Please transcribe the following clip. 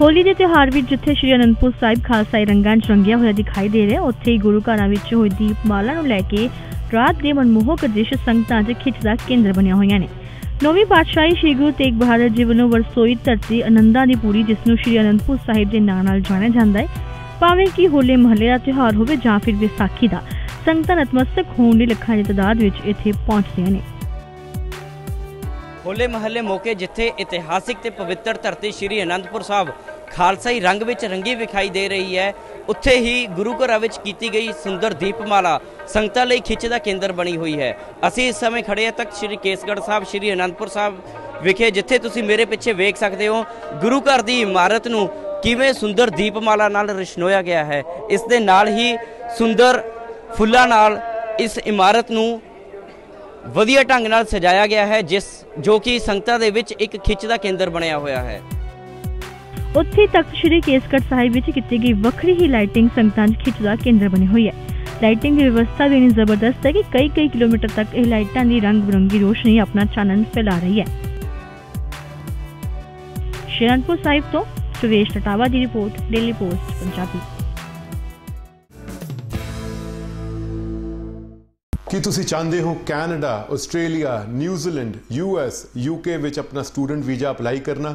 ਹੋਲੀ ਦੇ ਤਿਉਹਾਰ ਵਿੱਚ ਜਿੱਥੇ ਸ਼੍ਰੀ ਅਨੰਦਪੁਰ ਸਾਹਿਬ ਖਾਲਸਾਈ ਰੰਗਾਂ 'ਚ ਰੰਗਿਆ ਹੋਇਆ ਦਿਖਾਈ ਦੇ ਰਿਹਾ, ਉੱਥੇ ਹੀ ਗੁਰੂ ਘਰਾਂ ਵਿੱਚ ਹੋਈ ਦੀਪਮਾਲਾ ਨੂੰ ਲੈ ਕੇ ਰਾਤ ਦੇ ਮਨਮੋਹਕ ਦ੍ਰਿਸ਼ ਸੰਗਤਾਂ 'ਚ ਖਿੱਚ ਦਾ ਕੇਂਦਰ ਬਣਿਆ ਹੋਈਆਂ ਨੇ। ਨੌਵੀਂ ਪਾਤਸ਼ਾਹੀ ਸ਼੍ਰੀ ਗੁਰੂ ਤੇਗ ਬਹਾਦਰ ਜੀ ਵੱਲੋਂ ਵਰਸੋਈ ਧਰਤੀ ਆਨੰਦਾਂ ਦੀ ਪੂਰੀ, ਜਿਸ ਨੂੰ ਸ਼੍ਰੀ ਅਨੰਦਪੁਰ ਸਾਹਿਬ ਦੇ ਨਾਂ ਨਾਲ ਜਾਣਿਆ ਜਾਂਦਾ ਹੈ, ਭਾਵੇਂ ਕਿ ਹੋਲੇ ਮਹੱਲੇ ਦਾ ਤਿਉਹਾਰ ਹੋਵੇ ਜਾਂ ਫਿਰ ਵਿਸਾਖੀ ਦਾ, ਸੰਗਤਾਂ ਨਤਮਸਤਕ ਹੋਣ ਲਈ ਲੱਖਾਂ ਦੀ ਤਾਦਾਦ ਵਿੱਚ ਇੱਥੇ ਪਹੁੰਚਦੀਆਂ ਨੇ। ਹੋਲੇ ਮਹੱਲੇ ਮੌਕੇ ਜਿੱਥੇ ਇਤਿਹਾਸਿਕ ਤੇ ਪਵਿੱਤਰ ਧਰਤੀ ਸ਼੍ਰੀ ਅਨੰਦਪੁਰ ਸਾਹਿਬ ਖਾਲਸਾਈ ਰੰਗ ਵਿੱਚ ਰੰਗੀ ਵਿਖਾਈ ਦੇ ਰਹੀ ਹੈ। ਉੱਥੇ ਹੀ ਗੁਰੂ ਘਰਾਂ ਵਿੱਚ ਕੀਤੀ ਗਈ ਸੁੰਦਰ ਦੀਪਮਾਲਾ ਸੰਗਤਾਂ ਲਈ ਖਿੱਚ ਦਾ ਕੇਂਦਰ ਬਣੀ ਹੋਈ ਹੈ। ਅਸੀਂ ਇਸ ਸਮੇਂ ਖੜੇ ਹਾਂ ਤੱਕ ਸ਼੍ਰੀ ਕੇਸਗੜ੍ਹ ਸਾਹਿਬ, ਸ਼੍ਰੀ ਅਨੰਦਪੁਰ ਸਾਹਿਬ ਵਿਖੇ, ਜਿੱਥੇ ਤੁਸੀਂ ਮੇਰੇ ਪਿੱਛੇ ਵੇਖ ਸਕਦੇ ਹੋ ਗੁਰੂ ਘਰ ਦੀ ਇਮਾਰਤ ਨੂੰ ਕਿਵੇਂ ਸੁੰਦਰ ਦੀਪਮਾਲਾ ਨਾਲ ਰਸ਼ਨੋਇਆ ਗਿਆ ਹੈ। ਇਸ ਦੇ ਨਾਲ ਹੀ ਸੁੰਦਰ ਫੁੱਲਾਂ ਨਾਲ ਇਸ ਇਮਾਰਤ ਨੂੰ ਵਧੀਆ ਢੰਗ ਨਾਲ ਸਜਾਇਆ ਗਿਆ ਹੈ, ਜਿਸ ਜੋ ਕਿ ਸੰਗਤਾਂ ਦੇ ਵਿੱਚ ਇੱਕ ਖਿੱਚ ਦਾ ਕੇਂਦਰ ਬਣਿਆ ਹੋਇਆ ਹੈ। ਉੱਥੇ ਤਖਤ ਸ਼੍ਰੀ ਕੇਸਗੜ੍ਹ ਸਾਹਿਬ ਵਿੱਚ ਕੀਤੀ ਗਈ ਵੱਖਰੀ ਹੀ ਲਾਈਟਿੰਗ ਸੰਗਤਾਂ 'ਚ ਖਿੱਚ ਦਾ ਕੇਂਦਰ ਬਣੀ ਹੋਈ ਹੈ। ਲਾਈਟਿੰਗ ਦੀ ਵਿਵਸਥਾ ਵੀ ਇੰਨੀ ਜ਼ਬਰਦਸਤ ਹੈ ਕਿ ਕਈ ਕਈ ਕਿਲੋਮੀਟਰ ਤੱਕ ਇਹ ਲਾਈਟਾਂ ਦੀ ਰੰਗ ਬਰੰਗੀ ਰੋਸ਼ਨੀ ਆਪਣਾ ਚਾਨਣ ਫੈਲਾ ਰਹੀ ਹੈ। ਸ਼ੇਰਨਪੁਰ ਸਾਹਿਬ ਤੋਂ ਸੁਵੇਸ਼ ਟਟਾਵਾ ਦੀ ਰਿਪੋਰਟ ਡੇਲੀ ਪੋਸਟ ਪੰਜਾਬੀ ਕੀ ਤੁਸੀਂ ਚਾਹੁੰਦੇ ਹੋ Canada, Australia New Zealand US UK ਵਿੱਚ ਆਪਣਾ ਸਟੂਡੈਂਟ ਵੀਜ਼ਾ ਅਪਲਾਈ ਕਰਨਾ?